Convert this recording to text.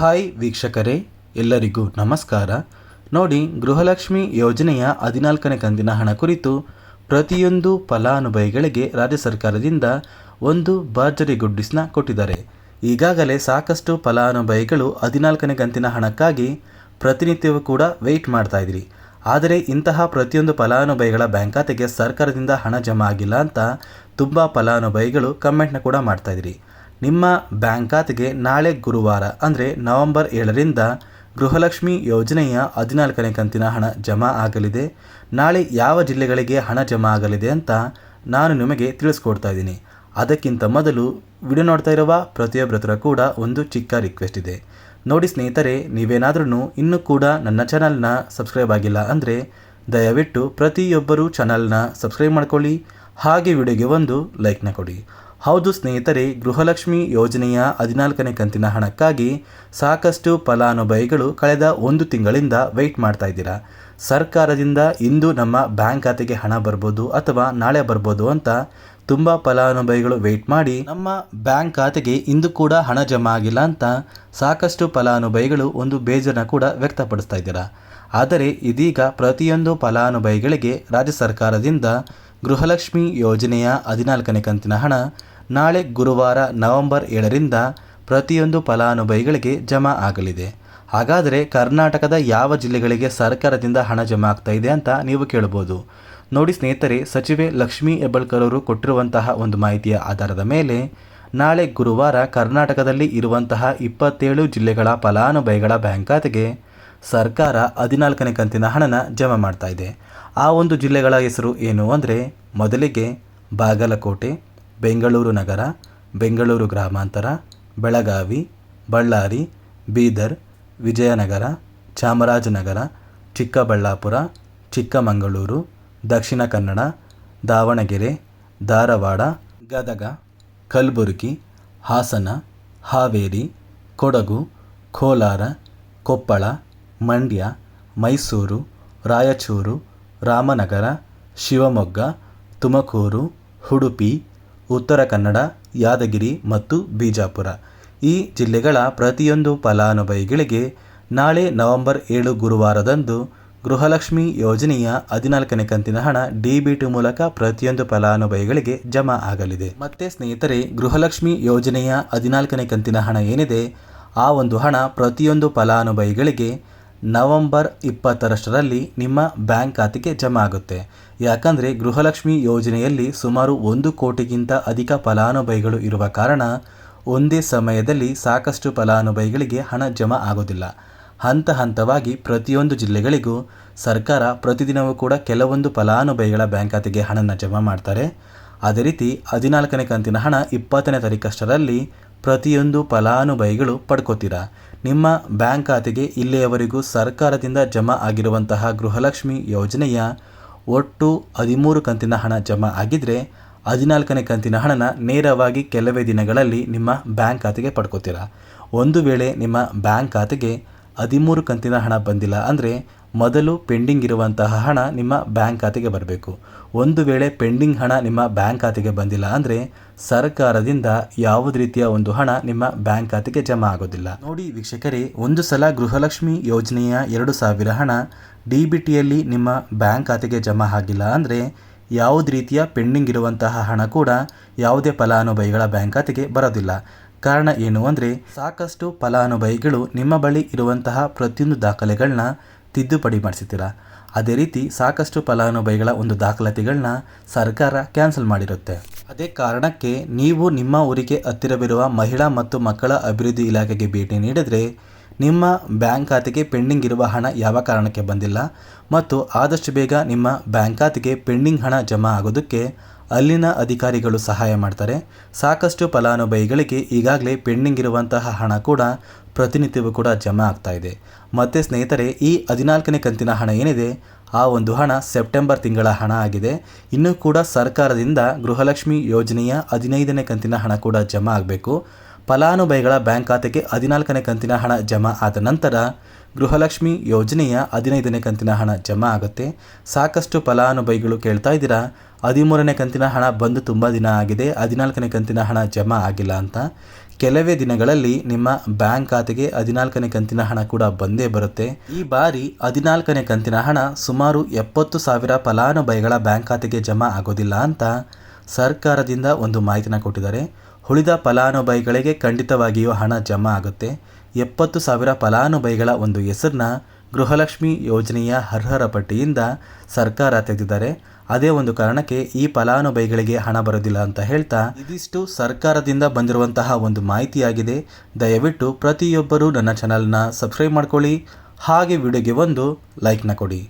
Hi ವೀಕ್ಷಕರೇ, ಎಲ್ಲರಿಗೂ ನಮಸ್ಕಾರ. ನೋಡಿ, ಗೃಹಲಕ್ಷ್ಮಿ ಯೋಜನೆಯ ಹದಿನಾಲ್ಕನೇ ಕಂದಿನ ಹಣ ಕುರಿತು ಪ್ರತಿಯೊಂದು ಫಲಾನುಭವಿಗಳಿಗೆ ರಾಜ್ಯ ಸರ್ಕಾರದಿಂದ ಒಂದು ಭರ್ಜರಿ ಗುಡ್ಡಿಸ್ನ ಕೊಟ್ಟಿದ್ದಾರೆ. ಈಗಾಗಲೇ ಸಾಕಷ್ಟು ಫಲಾನುಭವಿಗಳು ಹದಿನಾಲ್ಕನೇ ಕಂತಿನ ಹಣಕ್ಕಾಗಿ ಪ್ರತಿನಿತ್ಯವೂ ಕೂಡ ವೆಯ್ಟ್ ಮಾಡ್ತಾ ಇದ್ರಿ. ಆದರೆ ಇಂತಹ ಪ್ರತಿಯೊಂದು ಫಲಾನುಭವಿಗಳ ಬ್ಯಾಂಕ್ ಖಾತೆಗೆ ಸರ್ಕಾರದಿಂದ ಹಣ ಜಮಾ ಆಗಿಲ್ಲ ಅಂತ ತುಂಬ ಫಲಾನುಭವಿಗಳು ಕಮೆಂಟ್ನ ಕೂಡ ಮಾಡ್ತಾ ಇದ್ರಿ. ನಿಮ್ಮ ಬ್ಯಾಂಕ್ ಖಾತೆಗೆ ನಾಳೆ ಗುರುವಾರ, ಅಂದರೆ ನವೆಂಬರ್ ಏಳರಿಂದ ಗೃಹಲಕ್ಷ್ಮಿ ಯೋಜನೆಯ ಹದಿನಾಲ್ಕನೇ ಕಂತಿನ ಹಣ ಜಮಾ ಆಗಲಿದೆ. ನಾಳೆ ಯಾವ ಜಿಲ್ಲೆಗಳಿಗೆ ಹಣ ಜಮಾ ಆಗಲಿದೆ ಅಂತ ನಾನು ನಿಮಗೆ ತಿಳಿಸ್ಕೊಡ್ತಾ ಇದ್ದೀನಿ. ಅದಕ್ಕಿಂತ ಮೊದಲು ವಿಡಿಯೋ ನೋಡ್ತಾ ಇರುವ ಪ್ರತಿಯೊಬ್ಬರ ಕೂಡ ಒಂದು ಚಿಕ್ಕ ರಿಕ್ವೆಸ್ಟ್ ಇದೆ. ನೋಡಿ ಸ್ನೇಹಿತರೆ ನೀವೇನಾದ್ರೂ ಇನ್ನೂ ಕೂಡ ನನ್ನ ಚಾನಲ್ನ ಸಬ್ಸ್ಕ್ರೈಬ್ ಆಗಿಲ್ಲ ಅಂದರೆ ದಯವಿಟ್ಟು ಪ್ರತಿಯೊಬ್ಬರೂ ಚಾನಲ್ನ ಸಬ್ಸ್ಕ್ರೈಬ್ ಮಾಡ್ಕೊಳ್ಳಿ. ಹಾಗೆ ವಿಡಿಯೋಗೆ ಒಂದು ಲೈಕ್ನ ಕೊಡಿ. ಹೌದು ಸ್ನೇಹಿತರೆ, ಗೃಹಲಕ್ಷ್ಮಿ ಯೋಜನೆಯ ಹದಿನಾಲ್ಕನೇ ಕಂತಿನ ಹಣಕ್ಕಾಗಿ ಸಾಕಷ್ಟು ಫಲಾನುಭವಿಗಳು ಕಳೆದ ಒಂದು ತಿಂಗಳಿಂದ ವೆಯ್ಟ್ ಮಾಡ್ತಾ ಇದ್ದೀರಾ? ಸರ್ಕಾರದಿಂದ ಇಂದು ನಮ್ಮ ಬ್ಯಾಂಕ್ ಖಾತೆಗೆ ಹಣ ಬರ್ಬೋದು ಅಥವಾ ನಾಳೆ ಬರ್ಬೋದು ಅಂತ ತುಂಬ ಫಲಾನುಭವಿಗಳು ವೆಯ್ಟ್ ಮಾಡಿ ನಮ್ಮ ಬ್ಯಾಂಕ್ ಖಾತೆಗೆ ಇಂದು ಕೂಡ ಹಣ ಜಮಾ ಆಗಿಲ್ಲ ಅಂತ ಸಾಕಷ್ಟು ಫಲಾನುಭವಿಗಳು ಒಂದು ಬೇಜಾರನ್ನ ಕೂಡ ವ್ಯಕ್ತಪಡಿಸ್ತಾ ಇದ್ದೀರಾ? ಆದರೆ ಇದೀಗ ಪ್ರತಿಯೊಂದು ಫಲಾನುಭವಿಗಳಿಗೆ ರಾಜ್ಯ ಸರ್ಕಾರದಿಂದ ಗೃಹಲಕ್ಷ್ಮಿ ಯೋಜನೆಯ ಹದಿನಾಲ್ಕನೇ ಕಂತಿನ ಹಣ ನಾಳೆ ಗುರುವಾರ ನವೆಂಬರ್ ಏಳರಿಂದ ಪ್ರತಿಯೊಂದು ಫಲಾನುಭವಿಗಳಿಗೆ ಜಮಾ ಆಗಲಿದೆ. ಹಾಗಾದರೆ ಕರ್ನಾಟಕದ ಯಾವ ಜಿಲ್ಲೆಗಳಿಗೆ ಸರ್ಕಾರದಿಂದ ಹಣ ಜಮಾ ಆಗ್ತಾ ಇದೆ ಅಂತ ನೀವು ಕೇಳ್ಬೋದು ನೋಡಿ ಸ್ನೇಹಿತರೆ, ಸಚಿವೆ ಲಕ್ಷ್ಮೀ ಹೆಬ್ಬಳ್ಕರ್ ಅವರು ಕೊಟ್ಟಿರುವಂತಹ ಒಂದು ಮಾಹಿತಿಯ ಆಧಾರದ ಮೇಲೆ ನಾಳೆ ಗುರುವಾರ ಕರ್ನಾಟಕದಲ್ಲಿ ಇರುವಂತಹ ಇಪ್ಪತ್ತೇಳು ಜಿಲ್ಲೆಗಳ ಫಲಾನುಭವಿಗಳ ಬ್ಯಾಂಕ್ ಖಾತೆಗೆ ಸರ್ಕಾರ ಹದಿನಾಲ್ಕನೇ ಕಂತಿನ ಹಣನ ಜಮಾ ಮಾಡ್ತಾ ಇದೆ. ಆ ಒಂದು ಜಿಲ್ಲೆಗಳ ಹೆಸರು ಏನು ಅಂದರೆ ಮೊದಲಿಗೆ ಬಾಗಲಕೋಟೆ, ಬೆಂಗಳೂರು ನಗರ, ಬೆಂಗಳೂರು ಗ್ರಾಮಾಂತರ, ಬೆಳಗಾವಿ, ಬಳ್ಳಾರಿ, ಬೀದರ್, ವಿಜಯನಗರ, ಚಾಮರಾಜನಗರ, ಚಿಕ್ಕಬಳ್ಳಾಪುರ, ಚಿಕ್ಕಮಗಳೂರು, ದಕ್ಷಿಣ ಕನ್ನಡ, ದಾವಣಗೆರೆ, ಧಾರವಾಡ, ಗದಗ, ಕಲಬುರಗಿ, ಹಾಸನ, ಹಾವೇರಿ, ಕೊಡಗು, ಕೋಲಾರ, ಕೊಪ್ಪಳ ಮಂಡ್ಯ, ಮೈಸೂರು, ರಾಯಚೂರು, ರಾಮನಗರ, ಶಿವಮೊಗ್ಗ, ತುಮಕೂರು, ಉಡುಪಿ, ಉತ್ತರ ಕನ್ನಡ, ಯಾದಗಿರಿ ಮತ್ತು ಬಿಜಾಪುರ. ಈ ಜಿಲ್ಲೆಗಳ ಪ್ರತಿಯೊಂದು ಫಲಾನುಭವಿಗಳಿಗೆ ನಾಳೆ ನವೆಂಬರ್ ಏಳು ಗುರುವಾರದಂದು ಗೃಹಲಕ್ಷ್ಮಿ ಯೋಜನೆಯ ಹದಿನಾಲ್ಕನೇ ಕಂತಿನ ಹಣ ಡಿಬಿಟಿ ಮೂಲಕ ಪ್ರತಿಯೊಂದು ಫಲಾನುಭವಿಗಳಿಗೆ ಜಮಾ ಆಗಲಿದೆ. ಮತ್ತೆ ಸ್ನೇಹಿತರೆ, ಗೃಹಲಕ್ಷ್ಮಿ ಯೋಜನೆಯ ಹದಿನಾಲ್ಕನೇ ಕಂತಿನ ಹಣ ಏನಿದೆ, ಆ ಒಂದು ಹಣ ಪ್ರತಿಯೊಂದು ಫಲಾನುಭವಿಗಳಿಗೆ ನವೆಂಬರ್ ಇಪ್ಪತ್ತರಷ್ಟರಲ್ಲಿ ನಿಮ್ಮ ಬ್ಯಾಂಕ್ ಖಾತೆಗೆ ಜಮಾ ಆಗುತ್ತೆ. ಯಾಕಂದರೆ ಗೃಹಲಕ್ಷ್ಮಿ ಯೋಜನೆಯಲ್ಲಿ ಸುಮಾರು ಒಂದು ಕೋಟಿಗಿಂತ ಅಧಿಕ ಫಲಾನುಭವಿಗಳು ಇರುವ ಕಾರಣ ಒಂದೇ ಸಮಯದಲ್ಲಿ ಸಾಕಷ್ಟು ಫಲಾನುಭವಿಗಳಿಗೆ ಹಣ ಜಮಾ ಆಗೋದಿಲ್ಲ. ಹಂತ ಹಂತವಾಗಿ ಪ್ರತಿಯೊಂದು ಜಿಲ್ಲೆಗಳಿಗೂ ಸರ್ಕಾರ ಪ್ರತಿದಿನವೂ ಕೂಡ ಕೆಲವೊಂದು ಫಲಾನುಭವಿಗಳ ಬ್ಯಾಂಕ್ ಖಾತೆಗೆ ಹಣನ ಜಮಾ ಮಾಡ್ತಾರೆ. ಅದೇ ರೀತಿ ಹದಿನಾಲ್ಕನೇ ಕಂತಿನ ಹಣ ಇಪ್ಪತ್ತನೇ ತಾರೀಕಷ್ಟರಲ್ಲಿ ಪ್ರತಿಯೊಂದು ಫಲಾನುಭವಿಗಳು ಪಡ್ಕೋತೀರಾ. ನಿಮ್ಮ ಬ್ಯಾಂಕ್ ಖಾತೆಗೆ ಇಲ್ಲಿಯವರೆಗೂ ಸರ್ಕಾರದಿಂದ ಜಮಾ ಆಗಿರುವಂತಹ ಗೃಹಲಕ್ಷ್ಮಿ ಯೋಜನೆಯ ಒಟ್ಟು ಹದಿಮೂರು ಕಂತಿನ ಹಣ ಜಮಾ ಆಗಿದ್ದರೆ ಹದಿನಾಲ್ಕನೇ ಕಂತಿನ ಹಣನ ನೇರವಾಗಿ ಕೆಲವೇ ದಿನಗಳಲ್ಲಿ ನಿಮ್ಮ ಬ್ಯಾಂಕ್ ಖಾತೆಗೆ ಪಡ್ಕೋತೀರಾ. ಒಂದು ವೇಳೆ ನಿಮ್ಮ ಬ್ಯಾಂಕ್ ಖಾತೆಗೆ ಹದಿಮೂರು ಕಂತಿನ ಹಣ ಬಂದಿಲ್ಲ ಅಂದರೆ ಮೊದಲು ಪೆಂಡಿಂಗ್ ಇರುವಂತಹ ಹಣ ನಿಮ್ಮ ಬ್ಯಾಂಕ್ ಖಾತೆಗೆ ಬರಬೇಕು. ಒಂದು ವೇಳೆ ಪೆಂಡಿಂಗ್ ಹಣ ನಿಮ್ಮ ಬ್ಯಾಂಕ್ ಖಾತೆಗೆ ಬಂದಿಲ್ಲ ಅಂದರೆ ಸರ್ಕಾರದಿಂದ ಯಾವುದೇ ರೀತಿಯ ಒಂದು ಹಣ ನಿಮ್ಮ ಬ್ಯಾಂಕ್ ಖಾತೆಗೆ ಜಮಾ ಆಗೋದಿಲ್ಲ. ನೋಡಿ ವೀಕ್ಷಕರೇ, ಒಂದು ಸಲ ಗೃಹಲಕ್ಷ್ಮಿ ಯೋಜನೆಯ ಎರಡು ಸಾವಿರ ಹಣ ಡಿ ಬಿ ಟಿಯಲ್ಲಿ ನಿಮ್ಮ ಬ್ಯಾಂಕ್ ಖಾತೆಗೆ ಜಮಾ ಆಗಿಲ್ಲ ಅಂದರೆ ಯಾವುದೇ ರೀತಿಯ ಪೆಂಡಿಂಗ್ ಇರುವಂತಹ ಹಣ ಕೂಡ ಯಾವುದೇ ಫಲಾನುಭವಿಗಳ ಬ್ಯಾಂಕ್ ಖಾತೆಗೆ ಬರೋದಿಲ್ಲ. ಕಾರಣ ಏನು ಅಂದರೆ ಸಾಕಷ್ಟು ಫಲಾನುಭವಿಗಳು ನಿಮ್ಮ ಬಳಿ ಇರುವಂತಹ ಪ್ರತಿಯೊಂದು ದಾಖಲೆಗಳನ್ನ ತಿದ್ದುಪಡಿ ಮಾಡಿಸುತ್ತೀರಾ ಅದೇ ರೀತಿ ಸಾಕಷ್ಟು ಫಲಾನುಭವಿಗಳ ಒಂದು ದಾಖಲಾತಿಗಳನ್ನ ಸರ್ಕಾರ ಕ್ಯಾನ್ಸಲ್ ಮಾಡಿರುತ್ತೆ. ಅದೇ ಕಾರಣಕ್ಕೆ ನೀವು ನಿಮ್ಮ ಊರಿಗೆ ಹತ್ತಿರವಿರುವ ಮಹಿಳಾ ಮತ್ತು ಮಕ್ಕಳ ಅಭಿವೃದ್ಧಿ ಇಲಾಖೆಗೆ ಭೇಟಿ ನೀಡಿದರೆ ನಿಮ್ಮ ಬ್ಯಾಂಕ್ ಖಾತೆಗೆ ಪೆಂಡಿಂಗ್ ಇರುವ ಹಣ ಯಾವ ಕಾರಣಕ್ಕೆ ಬಂದಿಲ್ಲ ಮತ್ತು ಆದಷ್ಟು ಬೇಗ ನಿಮ್ಮ ಬ್ಯಾಂಕ್ ಖಾತೆಗೆ ಪೆಂಡಿಂಗ್ ಹಣ ಜಮಾ ಆಗೋದಕ್ಕೆ ಅಲ್ಲಿನ ಅಧಿಕಾರಿಗಳು ಸಹಾಯ ಮಾಡ್ತಾರೆ. ಸಾಕಷ್ಟು ಫಲಾನುಭವಿಗಳಿಗೆ ಈಗಾಗಲೇ ಪೆಂಡಿಂಗ್ ಇರುವಂತಹ ಹಣ ಕೂಡ, ಪ್ರತಿನಿತ್ಯವೂ ಕೂಡ ಜಮಾ ಆಗ್ತಾ ಇದೆ. ಮತ್ತು ಸ್ನೇಹಿತರೆ, ಈ ಹದಿನಾಲ್ಕನೇ ಕಂತಿನ ಹಣ ಏನಿದೆ? ಆ ಒಂದು ಹಣ ಸೆಪ್ಟೆಂಬರ್ ತಿಂಗಳ ಹಣ ಆಗಿದೆ. ಇನ್ನೂ ಕೂಡ ಸರ್ಕಾರದಿಂದ ಗೃಹಲಕ್ಷ್ಮಿ ಯೋಜನೆಯ ಹದಿನೈದನೇ ಕಂತಿನ ಹಣ ಕೂಡ ಜಮಾ ಆಗಬೇಕು. ಫಲಾನುಭವಿಗಳ ಬ್ಯಾಂಕ್ ಖಾತೆಗೆ ಹದಿನಾಲ್ಕನೇ ಕಂತಿನ ಹಣ ಜಮಾ ಆದ ನಂತರ ಗೃಹಲಕ್ಷ್ಮಿ ಯೋಜನೆಯ ಹದಿನೈದನೇ ಕಂತಿನ ಹಣ ಜಮಾ ಆಗುತ್ತೆ. ಸಾಕಷ್ಟು ಫಲಾನುಭವಿಗಳು ಕೇಳ್ತಾ ಇದ್ದೀರಾ? ಹದಿಮೂರನೇ ಕಂತಿನ ಹಣ ಬಂದು ತುಂಬ ದಿನ ಆಗಿದೆ. ಹದಿನಾಲ್ಕನೇ ಕಂತಿನ ಹಣ ಜಮಾ ಆಗಿಲ್ಲ ಅಂತ. ಕೆಲವೇ ದಿನಗಳಲ್ಲಿ ನಿಮ್ಮ ಬ್ಯಾಂಕ್ ಖಾತೆಗೆ ಹದಿನಾಲ್ಕನೇ ಕಂತಿನ ಹಣ ಕೂಡ ಬಂದೇ ಬರುತ್ತೆ. ಈ ಬಾರಿ ಹದಿನಾಲ್ಕನೇ ಕಂತಿನ ಹಣ ಸುಮಾರು ಎಪ್ಪತ್ತು ಸಾವಿರ ಫಲಾನುಭವಿಗಳ ಬ್ಯಾಂಕ್ ಖಾತೆಗೆ ಜಮಾ ಆಗೋದಿಲ್ಲ ಅಂತ ಸರ್ಕಾರದಿಂದ ಒಂದು ಮಾಹಿತಿನ ಕೊಟ್ಟಿದ್ದಾರೆ. ಉಳಿದ ಫಲಾನುಭವಿಗಳಿಗೆ ಖಂಡಿತವಾಗಿಯೂ ಹಣ ಜಮಾ ಆಗುತ್ತೆ. ಎಪ್ಪತ್ತು ಸಾವಿರ ಫಲಾನುಭವಿಗಳ ಒಂದು ಹೆಸರನ್ನ ಗೃಹಲಕ್ಷ್ಮಿ ಯೋಜನೆಯ ಅರ್ಹರ ಪಟ್ಟಿಯಿಂದ ಸರ್ಕಾರ ತೆಗೆದಿದ್ದಾರೆ. ಅದೇ ಒಂದು ಕಾರಣಕ್ಕೆ ಈ ಫಲಾನುಭವಿಗಳಿಗೆ ಹಣ ಬರೋದಿಲ್ಲ ಅಂತ ಹೇಳ್ತಾ ಇದಿಷ್ಟು ಸರ್ಕಾರದಿಂದ ಬಂದಿರುವಂತಹ ಒಂದು ಮಾಹಿತಿಯಾಗಿದೆ. ದಯವಿಟ್ಟು ಪ್ರತಿಯೊಬ್ಬರೂ ನನ್ನ ಚಾನಲ್ನ ಸಬ್ಸ್ಕ್ರೈಬ್ ಮಾಡ್ಕೊಳ್ಳಿ. ಹಾಗೆ ವಿಡಿಯೋಗೆ ಒಂದು ಲೈಕ್ನ ಕೊಡಿ.